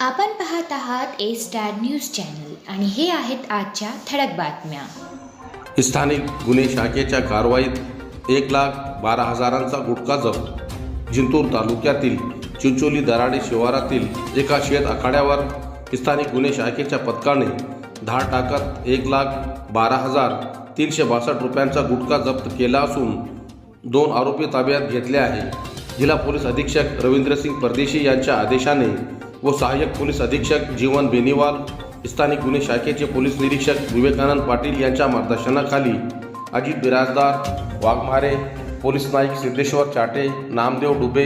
आपण पाहत आहात ए स्टार न्यूज चॅनल आणि हे आहेत आजच्या ठळक बातम्या. स्थानिक गुन्हे शाखेच्या कारवाईत एक लाख बारा हजारांचा गुटखा जप्त. जिंतूर तालुक्यातील चिंचोली दराडे शिवारातील एका शेत आखाड्यावर स्थानिक गुन्हे शाखेच्या पथकाने धाड टाकत एक लाख बारा हजार तीनशे बासष्ट रुपयांचा गुटखा जप्त केला असून दोन आरोपी ताब्यात घेतले आहे जिल्हा पोलीस अधीक्षक रवींद्रसिंग परदेशी यांच्या आदेशाने व सहाय्यक पोलीस अधीक्षक जीवन बेनीवाल स्थानिक गुन्हे शाखेचे पोलीस निरीक्षक विवेकानंद पाटील यांच्या मार्गदर्शनाखाली अजित बिराजदार वाघमारे पोलीस नाईक सिद्धेश्वर चाटे नामदेव डुबे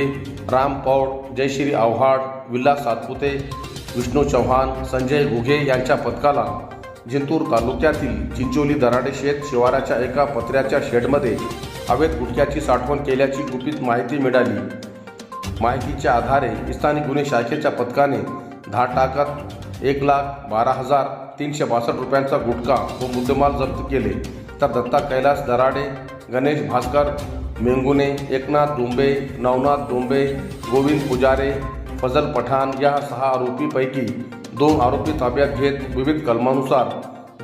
राम पौड जयश्री आव्हाड विल्ला सातपुते विष्णू चव्हाण संजय घुगे यांच्या पथकाला जिंतूर तालुक्यातील चिंचोली दराडे शेत शिवाराच्या एका पत्र्याच्या शेडमध्ये अवैध गुटख्याची साठवण केल्याची गुपित माहिती मिळाली. माहितीच्या आधारे स्थानिक गुन्हे शाखेच्या पथकाने धा टाकत एक लाख बारा हजार तीनशे बासष्ट रुपयांचा गुटखा व मुद्देमाल जप्त केले. तर दत्ता कैलास दराडे गणेश भास्कर मेंगुने एकनाथ डोंबे नवनाथ डोंबे गोविंद पुजारे फजल पठाण या सहा आरोपीपैकी दोन आरोपी ताब्यात घेत विविध कलमानुसार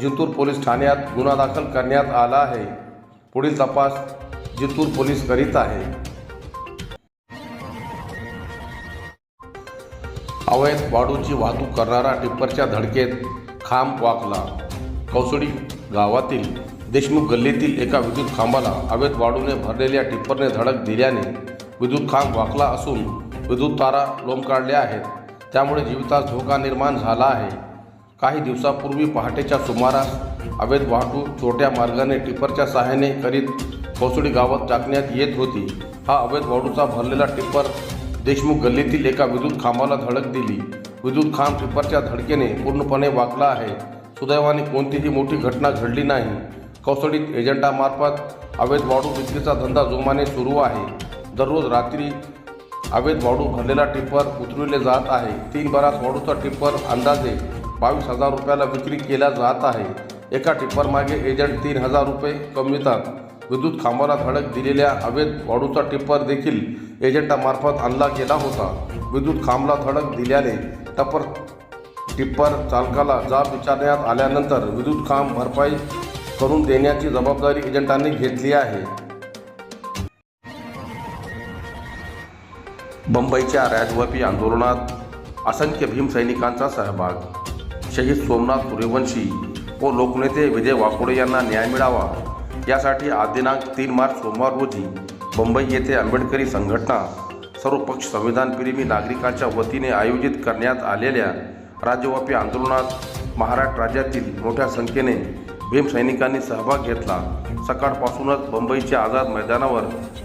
जिंतूर पोलीस ठाण्यात गुन्हा दाखल करण्यात आला आहे. पुढील तपास जिंतूर पोलीस करीत आहे. अवैध वाळूची वाहतूक करणारा टिप्परच्या धडकेत खांब वाकला. कौसडी गावातील देशमुख गल्लीतील एका विद्युत खांबाला अवैध वाळूने भरलेल्या टिप्परने धडक दिल्याने विद्युत खांब वाकला असून विद्युत तारा लोंबकाळल्या आहेत. त्यामुळे जीवितास धोका निर्माण झाला आहे. काही दिवसापूर्वी पहाटेच्या सुमारास अवैध वाहतूक छोट्या मार्गाने टिप्परच्या सहाय्याने करीत कोसडी गावात टाकण्यात येत होती. हा अवैध वाळूचा भरलेला टिप्पर देशमुख गल्लीतील एका विद्युत खांबाला धडक दिली. विद्युत खांब टिप्परच्या धडकेने पूर्णपणे वाकला आहे. सुदैवाने कोणतीही मोठी घटना घडली नाही. कौसडीत एजंटामार्फत अवैध वाढू विक्रीचा धंदा जोमाने सुरू आहे. दररोज रात्री अवैध वाढू भरलेला टिप्पर उतरविले जात आहे. तीन बरास वाढूचा टिप्पर अंदाजे बावीस हजार रुपयाला विक्री केला जात आहे. एका टिप्परमागे एजंट तीन हजार रुपये कमवितात. विद्युत खांबाला धडक दिलेल्या अवैध वाळूचा टिप्पर देखील एजंटामार्फत आणला गेला होता. विद्युत खांबला धडक दिल्याने टप्पर टिप्पर चालकाला जाब विचारण्यात आल्यानंतर विद्युत खांब भरपाई करून देण्याची जबाबदारी एजंटांनी घेतली आहे. बंबईच्या राजव्यापी आंदोलनात असंख्य भीमसैनिकांचा सहभाग. शहीद सोमनाथ सूर्यवंशी व लोकनेते विजय वाकोडे यांना न्याय मिळावा यासाठी आज दिनांक तीन मार्च सोमवार रोजी मुंबई येथे आंबेडकरी संघटना सर्वपक्ष संविधान संविधानप्रेमी नागरिकांच्या वतीने आयोजित करण्यात आलेल्या राज्यव्यापी आंदोलनात महाराष्ट्र राज्यातील मोठ्या संख्येने भीमसैनिकांनी सहभाग घेतला. सकाळपासूनच मुंबईच्या आझाद मैदानावर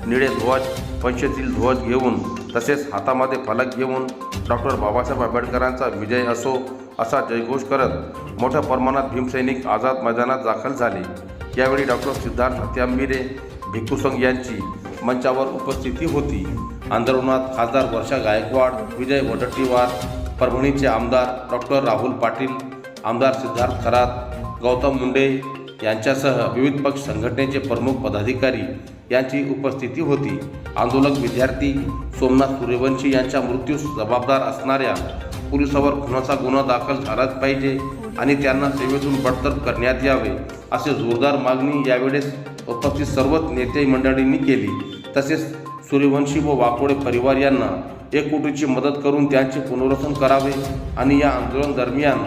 निळे ध्वज पंचतील ध्वज घेऊन तसेच हातामध्ये फलक घेऊन डॉक्टर बाबासाहेब आंबेडकरांचा विजय असो असा जयघोष करत मोठ्या प्रमाणात भीमसैनिक आझाद मैदानात दाखल झाले. यावेळी डॉक्टर सिद्धार्थ हत्यांबिरे भिक्खूसंग यांची मंचावर उपस्थिती होती. आंदोलनात खासदार वर्षा गायकवाड विजय वडट्टीवार परभणीचे आमदार डॉक्टर राहुल पाटील आमदार सिद्धार्थ खरात गौतम मुंडे यांच्यासह विविध पक्ष संघटनेचे प्रमुख पदाधिकारी यांची उपस्थिती होती. आंदोलक विद्यार्थी सोमनाथ सूर्यवंशी यांच्या मृत्यूस जबाबदार असणाऱ्या पुरुषावर खुनाचा गुन्हा दाखल झालाच पाहिजे आणि त्यांना सेवेतून बडतर्फ करण्यात यावे असे जोरदार मागणी यावेळेस उपस्थित सर्वच नेते मंडळींनी केली. तसेच सूर्यवंशी व वाकोडे परिवार यांना एक कोटीची मदत करून त्यांचे पुनर्वसन करावे आणि या आंदोलन दरम्यान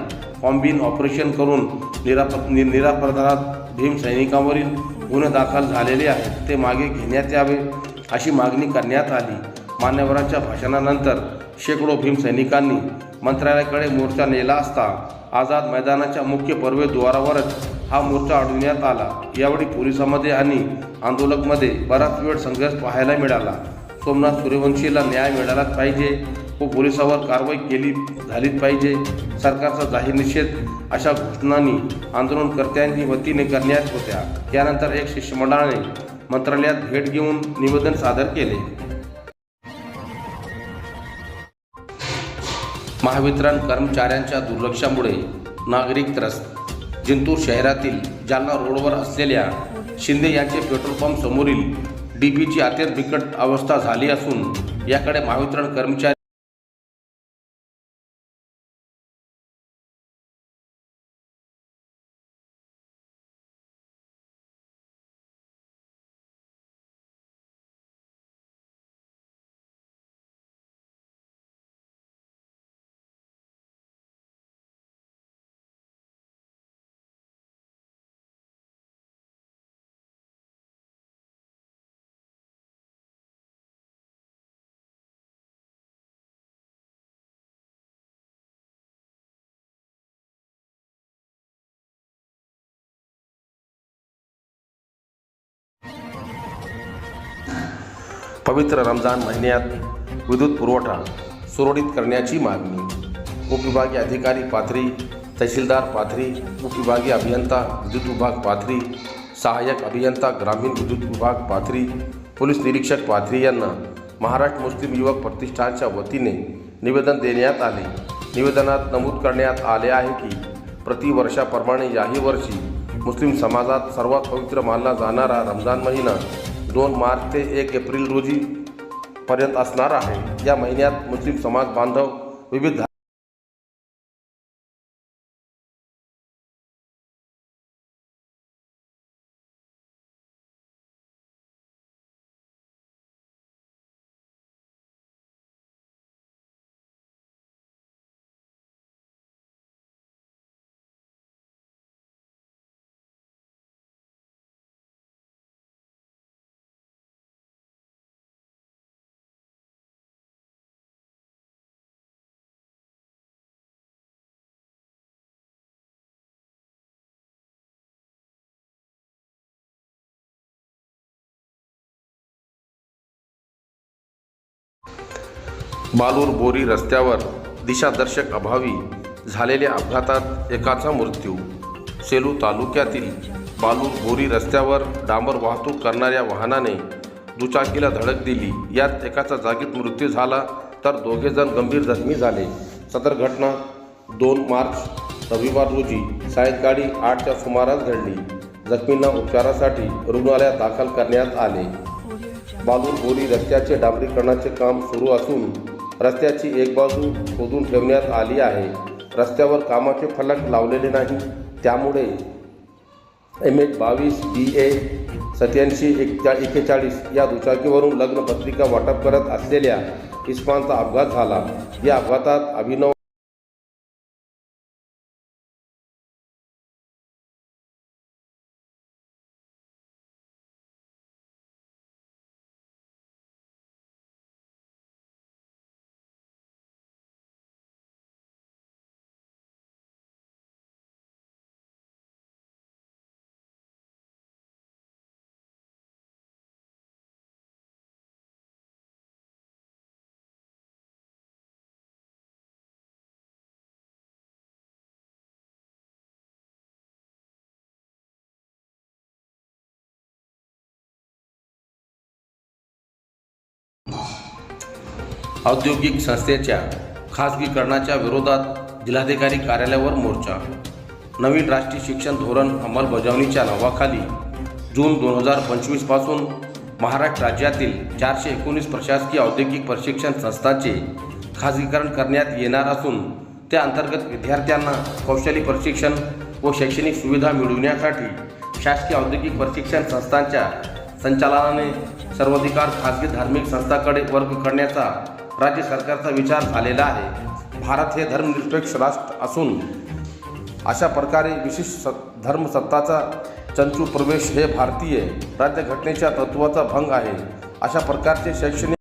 कॉम्बिन ऑपरेशन करून निराप नि निरापराधात भीम सैनिकांवरील गुन्हे दाखल झालेले आहेत ते मागे घेण्यात यावे अशी मागणी करण्यात आली. मान्यवरांच्या भाषणानंतर शेकडो भीम सैनिकांनी मंत्रालयाकडे मोर्चा नेला असता आझाद मैदानाच्या मुख्य प्रवेशद्वारावरच हा मोर्चा अडविण्यात आला. यावेळी पोलिसांमध्ये आणि आंदोलकमध्ये बराच वेळ संघर्ष पाहायला मिळाला. सोमनाथ सूर्यवंशीला न्याय मिळालाच पाहिजे व पोलिसावर कारवाई केली झालीच पाहिजे. सरकारचा जाहीर निषेध अशा घोषणांनी आंदोलनकर्त्यांनी वतीने करण्यात होत्या. यानंतर एक शिष्टमंडळाने मंत्रालयात भेट घेऊन निवेदन सादर केले. महावितरण कर्मचाऱ्यांच्या दुर्लक्षामुळे नागरिक त्रस्त. जिंतूर शहरातील जालना रोडवर असलेल्या शिंदे यांचे पेट्रोल पंप समोरील डीपीची अत्यंत बिकट अवस्था झाली असून याकडे महावितरण कर्मचारी पवित्र रमजान महिन्यात विद्युत पुरवठा सुरळीत करण्याची मागणी. उपविभागीय अधिकारी पाथरी तहसीलदार पाथरी उपविभागीय अभियंता विद्युत विभाग पाथरी सहाय्यक अभियंता ग्रामीण विद्युत विभाग पाथरी पोलीस निरीक्षक पाथरी यांना महाराष्ट्र मुस्लिम युवक प्रतिष्ठानच्या वतीने निवेदन देण्यात आले. निवेदनात नमूद करण्यात आले आहे की प्रतिवर्षाप्रमाणे याही वर्षी मुस्लिम समाजात सर्वात पवित्र मानला जाणारा रमजान महिना दोन मार्च ते एक एप्रिल रोजी पर्यंत असणार आहे. या महिन्यात मुस्लिम समाज बांधव विविध धा- बालूर बोरी रस्त्यावर दिशादर्शक अभावी झालेल्या अपघातात एकाचा मृत्यू. सेलू तालुक्यातील बालूर बोरी रस्त्यावर डांबर वाहतूक करणाऱ्या वाहनाने दुचाकीला धडक दिली. यात एकाचा जागीत मृत्यू झाला तर दोघे जण गंभीर जखमी झाले. सदर घटना दोन मार्च रविवार रोजी सायंकाळी आठच्या सुमारास घडली. जखमींना उपचारासाठी रुग्णालयात दाखल करण्यात आले. बालूर बोरी रस्त्याचे डांबरीकरणाचे काम सुरू असून रस्त्याची एक बाजू खोदून ठेवण्यात आली आहे. रस्त्यावर कामाचे फलक लावलेले नाही. त्यामुळे एम एच बावीस बी ए सत्याऐंशी एकचा एकेचाळीस या दुचाकीवरून लग्नपत्रिका वाटप करत असलेल्या इस्मानचा अपघात झाला. या अपघातात अभिनव औद्योगिक संस्थेच्या खासगीकरणाच्या विरोधात जिल्हाधिकारी कार्यालयावर मोर्चा. नवीन राष्ट्रीय शिक्षण धोरण अंमलबजावणीच्या नावाखाली जून दोन हजार पंचवीसपासून महाराष्ट्र राज्यातील चारशे एकोणीस प्रशासकीय औद्योगिक प्रशिक्षण संस्थांचे खाजगीकरण करण्यात येणार असून त्या अंतर्गत विद्यार्थ्यांना कौशल्य प्रशिक्षण व शैक्षणिक सुविधा मिळविण्यासाठी शासकीय औद्योगिक प्रशिक्षण संस्थांच्या संचालनाने सर्वाधिकार खाजगी धार्मिक संस्थांकडे वर्ग करण्याचा राज्य सरकारचा विचार झालेला आहे. भारत हे धर्मनिरपेक्ष राष्ट्र असून अशा प्रकारे विशिष्ट स धर्मसत्ताचा चंचू प्रवेश हे भारतीय राज्यघटनेच्या तत्त्वाचा भंग आहे. अशा प्रकारचे शैक्षणिक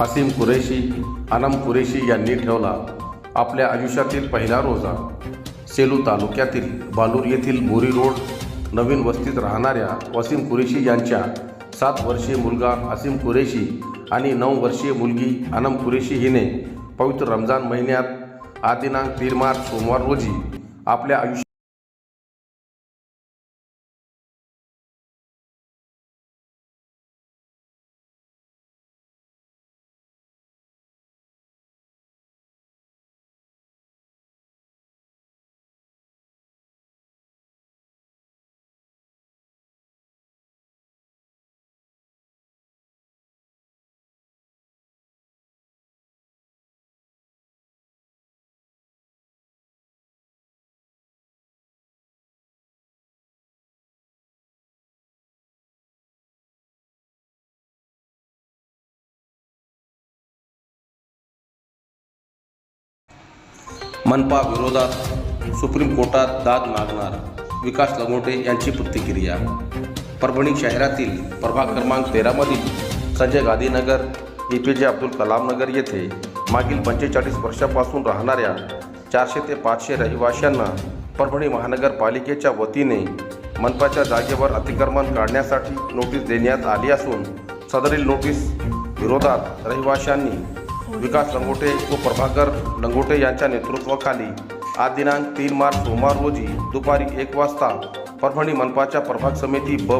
असीम कुरेशी अनम कुरेशी यांनी ठेवला आपल्या आयुष्यातील पहिला रोजा. सेलू तालुक्यातील बालूर येथील बोरी रोड नवीन वस्तीत राहणाऱ्या वसीम कुरेशी यांच्या सात वर्षीय मुलगा असीम कुरेशी आणि नऊ वर्षीय मुलगी अनम कुरेशी हिने पवित्र रमजान महिन्यात आदिनांक तीन मार्च सोमवार रोजी आपल्या आयुष्य मनपा विरोधात सुप्रीम कोर्टात दाद मागणार विकास लगोटे यांची प्रतिक्रिया. परभणी शहरातील प्रभाग क्रमांक तेरामधील Sanjay Gandhinagar A P J Abdul Kalam नगर येथे मागील पंचेचाळीस वर्षापासून राहणाऱ्या चारशे ते पाचशे रहिवाशांना परभणी महानगरपालिकेच्या वतीने मनपाच्या जागेवर अतिक्रमण काढण्यासाठी नोटीस देण्यात आली असून सदरील नोटीस विरोधात रहिवाशांनी विकास लंगोटे व प्रभाकर लंगोटे यांच्या नेतृत्वाखाली आज दिनांक तीन मार्च सोमवार रोजी दुपारी एक वाजता परभणी मनपाच्या प्रभाग समिती ब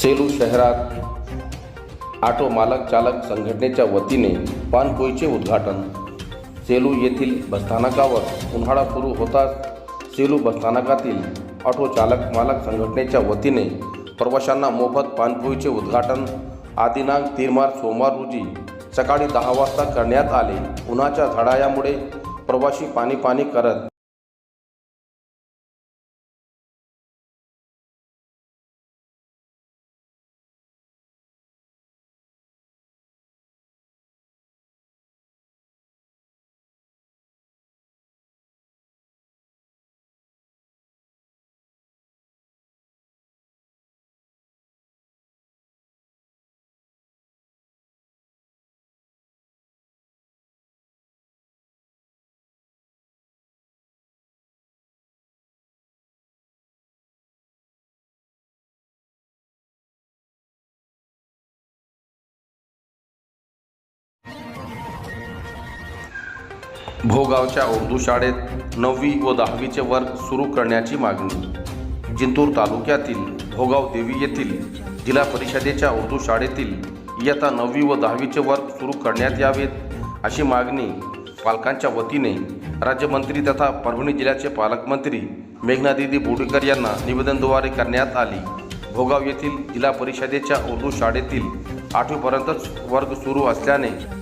सेलू शहरात ऑटो मालक चालक संघटनेच्या वतीने पानपोईचे उद्घाटन. सेलू येथील बसस्थानकावर उन्हाळा सुरू होताच सेलू बसस्थानकातील ऑटो चालक मालक संघटनेच्या वतीने प्रवाशांना मोफत पानपोईचे उद्घाटन. आदिनांक तीन मार्च सोमवार रोजी सकाळी दहा वाजता करण्यात आले. उन्हाच्या झडायामुळे प्रवासी पाणी पाणी करत भोगावच्या उर्दू शाळेत नववी व दहावीचे वर्ग सुरू करण्याची मागणी. जिंतूर तालुक्यातील भोगाव देवी येथील जिल्हा परिषदेच्या उर्दू शाळेतील इयत्ता नववी व दहावीचे वर्ग सुरू करण्यात यावेत अशी मागणी पालकांच्या वतीने राज्यमंत्री तथा परभणी जिल्ह्याचे पालकमंत्री मेघनादिदी बोडीकर यांना निवेदनद्वारे करण्यात आली. भोगाव येथील जिल्हा परिषदेच्या उर्दू शाळेतील आठवीपर्यंतच वर्ग सुरू असल्याने